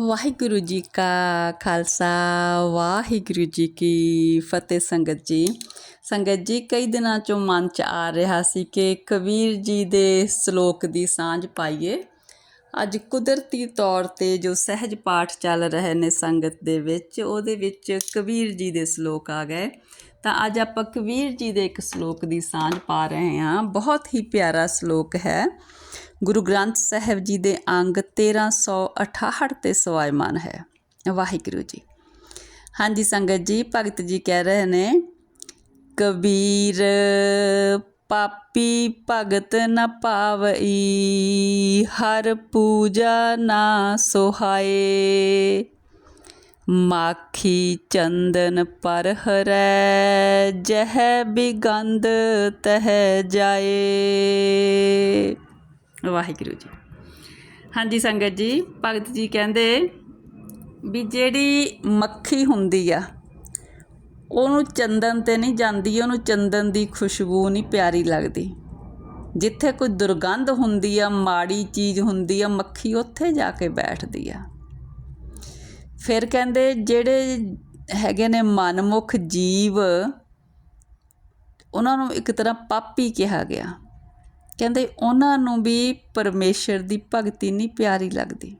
ਵਾਹਿਗੁਰੂ ਜੀ ਕਾ ਖਾਲਸਾ, ਵਾਹਿਗੁਰੂ ਜੀ ਕੀ ਫਤਿਹ ਸੰਗਤ ਜੀ। ਸੰਗਤ ਜੀ, ਕਈ ਦਿਨਾਂ ਚੋਂ ਮਨ ਚ ਆ ਰਿਹਾ ਸੀ ਕਿ ਕਬੀਰ ਜੀ ਦੇ ਸ਼ਲੋਕ ਦੀ ਸਾਂਝ ਪਾਈਏ। ਅੱਜ ਕੁਦਰਤੀ ਤੌਰ ਤੇ ਜੋ ਸਹਿਜ ਪਾਠ ਚੱਲ ਰਹੇ ਨੇ ਸੰਗਤ ਦੇ ਵਿੱਚ, ਉਹਦੇ ਵਿੱਚ ਕਬੀਰ ਜੀ ਦੇ ਸ਼ਲੋਕ ਆ ਗਏ। ਤਾਂ ਅੱਜ ਆਪਾਂ ਕਬੀਰ ਜੀ ਦੇ ਇੱਕ ਸ਼ਲੋਕ ਦੀ ਸਾਂਝ ਪਾ ਰਹੇ ਹਾਂ। ਬਹੁਤ ਹੀ ਪਿਆਰਾ ਸ਼ਲੋਕ ਹੈ। ਗੁਰੂ ਗ੍ਰੰਥ ਸਾਹਿਬ ਜੀ ਦੇ ਅੰਗ 1368 ਤੇ ਸਵਾਇਮਾਨ ਹੈ। ਵਾਹਿਗੁਰੂ ਜੀ। ਹਾਂਜੀ ਸੰਗਤ ਜੀ, ਭਗਤ ਜੀ ਕਹਿ ਰਹੇ ਨੇ, ਕਬੀਰ ਪਾਪੀ ਭਗਤ ਨ ਪਾਵਈ, ਹਰ ਪੂਜਾ ਨਾ ਸੁਹਾਏ। ਮਾਖੀ ਚੰਦਨ ਪਰ ਹਰੈ, ਜਹ ਬਿਗੰਧ ਤਹ ਜਾਏ। ਵਾਹਿਗੁਰੂ ਜੀ। ਹਾਂਜੀ ਸੰਗਤ ਜੀ, ਭਗਤ ਜੀ ਕਹਿੰਦੇ ਵੀ ਜਿਹੜੀ ਮੱਖੀ ਹੁੰਦੀ ਆ, ਉਹਨੂੰ ਚੰਦਨ ਤੇ ਨਹੀਂ ਜਾਂਦੀ, ਉਹਨੂੰ ਚੰਦਨ ਦੀ ਖੁਸ਼ਬੂ ਨਹੀਂ ਪਿਆਰੀ ਲੱਗਦੀ। ਜਿੱਥੇ ਕੋਈ ਦੁਰਗੰਧ ਹੁੰਦੀ ਆ, ਮਾੜੀ ਚੀਜ਼ ਹੁੰਦੀ ਆ, ਮੱਖੀ ਉੱਥੇ ਜਾ ਕੇ ਬੈਠਦੀ ਆ। ਫਿਰ ਕਹਿੰਦੇ ਜਿਹੜੇ ਹੈਗੇ ਨੇ ਮਨਮੁਖ ਜੀਵ, ਉਹਨਾਂ ਨੂੰ ਇੱਕ ਤਰ੍ਹਾਂ ਪਾਪੀ ਕਿਹਾ ਗਿਆ। ਕਹਿੰਦੇ ਉਹਨਾਂ ਨੂੰ ਵੀ ਪਰਮੇਸ਼ਰ ਦੀ ਭਗਤੀ ਨਹੀਂ ਪਿਆਰੀ ਲੱਗਦੀ।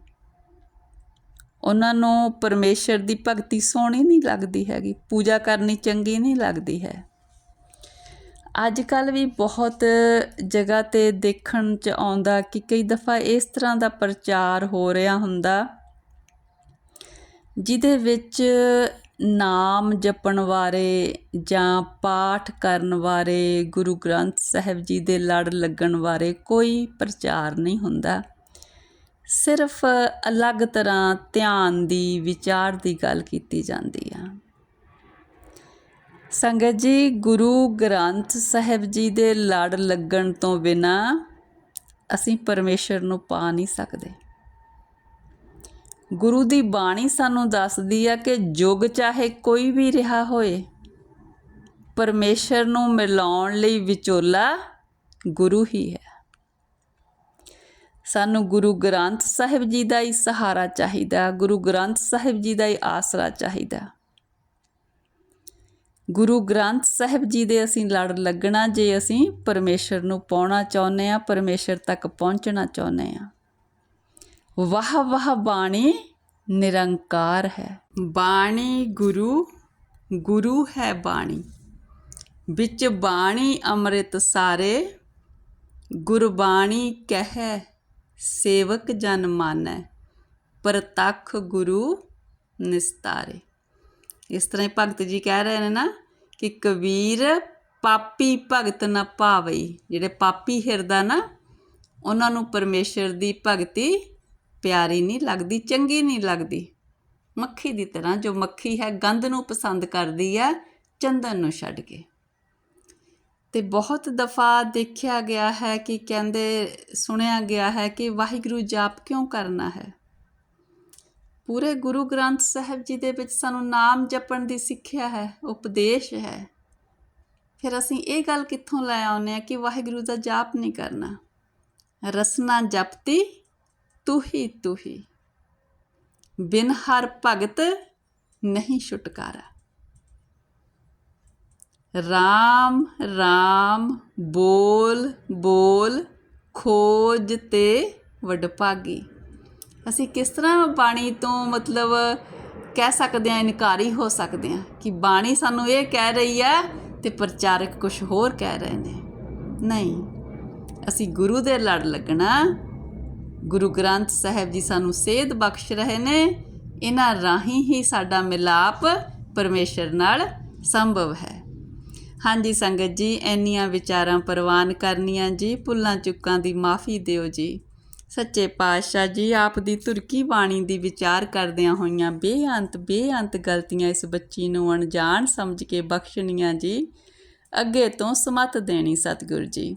ਉਹਨਾਂ ਨੂੰ ਪਰਮੇਸ਼ਰ ਦੀ ਭਗਤੀ ਸੋਹਣੀ ਨਹੀਂ ਲੱਗਦੀ ਹੈਗੀ, ਪੂਜਾ ਕਰਨੀ ਚੰਗੀ ਨਹੀਂ ਲੱਗਦੀ ਹੈ। ਅੱਜ ਕੱਲ ਵੀ ਬਹੁਤ ਜਗ੍ਹਾ ਤੇ ਦੇਖਣ ਚ ਆਉਂਦਾ ਕਿ ਕਈ ਦਫਾ ਇਸ ਤਰ੍ਹਾਂ ਦਾ ਪ੍ਰਚਾਰ ਹੋ ਰਿਹਾ ਹੁੰਦਾ, ਜਿਹਦੇ ਵਿੱਚ ਨਾਮ ਜਪਣ ਬਾਰੇ ਜਾਂ ਪਾਠ ਕਰਨ ਬਾਰੇ ਗੁਰੂ ਗ੍ਰੰਥ ਸਾਹਿਬ ਜੀ ਦੇ ਲੜ ਲੱਗਣ ਬਾਰੇ ਕੋਈ ਪ੍ਰਚਾਰ ਨਹੀਂ ਹੁੰਦਾ। ਸਿਰਫ ਅਲੱਗ ਤਰ੍ਹਾਂ ਧਿਆਨ ਦੀ, ਵਿਚਾਰ ਦੀ ਗੱਲ ਕੀਤੀ ਜਾਂਦੀ ਆ। ਸੰਗਤ ਜੀ, ਗੁਰੂ ਗ੍ਰੰਥ ਸਾਹਿਬ ਜੀ ਦੇ ਲੜ ਲੱਗਣ ਤੋਂ ਬਿਨਾ ਅਸੀਂ ਪਰਮੇਸ਼ਰ ਨੂੰ ਪਾ ਨਹੀਂ ਸਕਦੇ। ਗੁਰੂ ਦੀ ਬਾਣੀ ਸਾਨੂੰ ਦੱਸਦੀ ਆ ਕਿ ਯੁੱਗ ਚਾਹੇ ਕੋਈ ਵੀ ਰਿਹਾ ਹੋਏ, ਪਰਮੇਸ਼ਰ ਨੂੰ ਮਿਲਾਉਣ ਲਈ ਵਿਚੋਲਾ ਗੁਰੂ ਹੀ ਹੈ। ਸਾਨੂੰ ਗੁਰੂ ਗ੍ਰੰਥ ਸਾਹਿਬ ਜੀ ਦਾ ਹੀ ਸਹਾਰਾ ਚਾਹੀਦਾ, ਗੁਰੂ ਗ੍ਰੰਥ ਸਾਹਿਬ ਜੀ ਦਾ ਹੀ ਆਸਰਾ ਚਾਹੀਦਾ। ਗੁਰੂ ਗ੍ਰੰਥ ਸਾਹਿਬ ਜੀ ਦੇ ਅਸੀਂ ਲੜ ਲੱਗਣਾ ਜੇ ਅਸੀਂ ਪਰਮੇਸ਼ਰ ਨੂੰ ਪਾਉਣਾ ਚਾਹੁੰਦੇ ਆ ਪਰਮੇਸ਼ਰ ਤੱਕ ਪਹੁੰਚਣਾ ਚਾਹੁੰਦੇ ਆ ਵਾਹ ਵਾਹ ਬਾਣੀ ਨਿਰੰਕਾਰ ਹੈ। ਬਾਣੀ ਗੁਰੂ ਗੁਰੂ ਹੈ ਬਾਣੀ। ਵਿੱਚ ਬਾਣੀ ਅੰਮ੍ਰਿਤ ਸਾਰੇ, ਗੁਰਬਾਣੀ ਕਹਿ ਸੇਵਕ ਜਨ ਮਾਨੈ, ਪ੍ਰਤੱਖ ਗੁਰੂ ਨਿਸਤਾਰੇ। ਇਸ ਤਰ੍ਹਾਂ ਹੀ ਭਗਤ ਜੀ ਕਹਿ ਰਹੇ ਨੇ ਨਾ ਕਿ ਕਬੀਰ ਪਾਪੀ ਭਗਤ ਨਾ ਭਾਵਈ ਜਿਹੜੇ ਪਾਪੀ ਹਿਰਦਾ ਨਾ, ਉਹਨਾਂ ਨੂੰ ਪਰਮੇਸ਼ਰ ਦੀ ਭਗਤੀ ਪਿਆਰੀ ਨਹੀਂ ਲੱਗਦੀ, ਚੰਗੀ ਨਹੀਂ ਲੱਗਦੀ। ਮੱਖੀ ਦੀ ਤਰ੍ਹਾਂ ਜੋ ਮੱਖੀ ਹੈ, ਗੰਧ ਨੂੰ ਪਸੰਦ ਕਰਦੀ ਹੈ, ਚੰਦਨ ਨੂੰ ਛੱਡ ਕੇ। ਤੇ ਬਹੁਤ ਦਫਾ ਦੇਖਿਆ ਗਿਆ ਹੈ ਕਿ ਕਹਿੰਦੇ, ਸੁਣਿਆ ਗਿਆ ਹੈ ਕਿ ਵਾਹਿਗੁਰੂ ਜਾਪ ਕਿਉਂ ਕਰਨਾ ਹੈ? ਪੂਰੇ ਗੁਰੂ ਗ੍ਰੰਥ ਸਾਹਿਬ ਜੀ ਦੇ ਵਿੱਚ ਸਾਨੂੰ ਨਾਮ ਜਪਣ ਦੀ ਸਿੱਖਿਆ ਹੈ, ਉਪਦੇਸ਼ ਹੈ। ਫਿਰ ਅਸੀਂ ਇਹ ਗੱਲ ਕਿੱਥੋਂ ਲੈ ਆਉਨੇ ਆ ਕਿ ਵਾਹਿਗੁਰੂ ਦਾ ਜਾਪ ਨਹੀਂ ਕਰਨਾ? ਰਸਨਾ ਜਪਤੀ ਤੂੰ ਹੀ ਤੂੰ ਹੀ। ਬਿਨ ਹਰ ਭਗਤ ਨਹੀਂ ਛੁਟਕਾਰਾ। ਰਾਮ ਰਾਮ, ਬੋਲ ਬੋਲ, ਖੋਜ ਤੇ ਵਡਭਾਗੀ। ਅਸੀਂ ਕਿਸ ਤਰ੍ਹਾਂ ਬਾਣੀ ਤੋਂ ਮਤਲਬ ਕਹਿ ਸਕਦੇ ਆ ਇਨਕਾਰੀ ਹੋ ਸਕਦੇ ਆ ਕਿ ਬਾਣੀ ਸਾਨੂੰ ਇਹ ਕਹਿ ਰਹੀ ਹੈ ਤੇ ਪ੍ਰਚਾਰਕ ਕੁਝ ਹੋਰ ਕਹਿ ਰਹੇ ਨੇ। ਨਹੀਂ, ਅਸੀਂ ਗੁਰੂ ਦੇ ਲੜ ਲੱਗਣਾ ਗੁਰੂ ਗ੍ਰੰਥ ਸਾਹਿਬ ਜੀ ਸਾਨੂੰ ਸੇਧ ਬਖਸ਼ ਰਹੇ ਨੇ, ਇਹਨਾਂ ਰਾਹੀਂ ਹੀ ਸਾਡਾ ਮਿਲਾਪ ਪਰਮੇਸ਼ਰ ਨਾਲ ਸੰਭਵ ਹੈ। ਹਾਂਜੀ ਸੰਗਤ ਜੀ ਐਨੀਆਂ ਵਿਚਾਰਾਂ ਪ੍ਰਵਾਨ ਕਰਨੀਆਂ ਜੀ, ਭੁੱਲਾਂ ਚੁੱਕਾਂ ਦੀ ਮਾਫੀ ਦਿਓ ਜੀ। ਸੱਚੇ ਪਾਤਸ਼ਾਹ ਜੀ, ਆਪ ਦੀ ਤੁਰਕੀ ਬਾਣੀ ਦੀ ਵਿਚਾਰ ਕਰਦਿਆਂ ਹੋਈਆਂ ਬੇਅੰਤ ਬੇਅੰਤ ਗਲਤੀਆਂ ਇਸ ਬੱਚੀ ਨੂੰ ਅਣਜਾਣ ਸਮਝ ਕੇ ਬਖਸ਼ਣੀਆਂ ਜੀ। ਅੱਗੇ ਤੋਂ ਸਮਤ ਦੇਣੀ ਸਤਿਗੁਰੂ ਜੀ।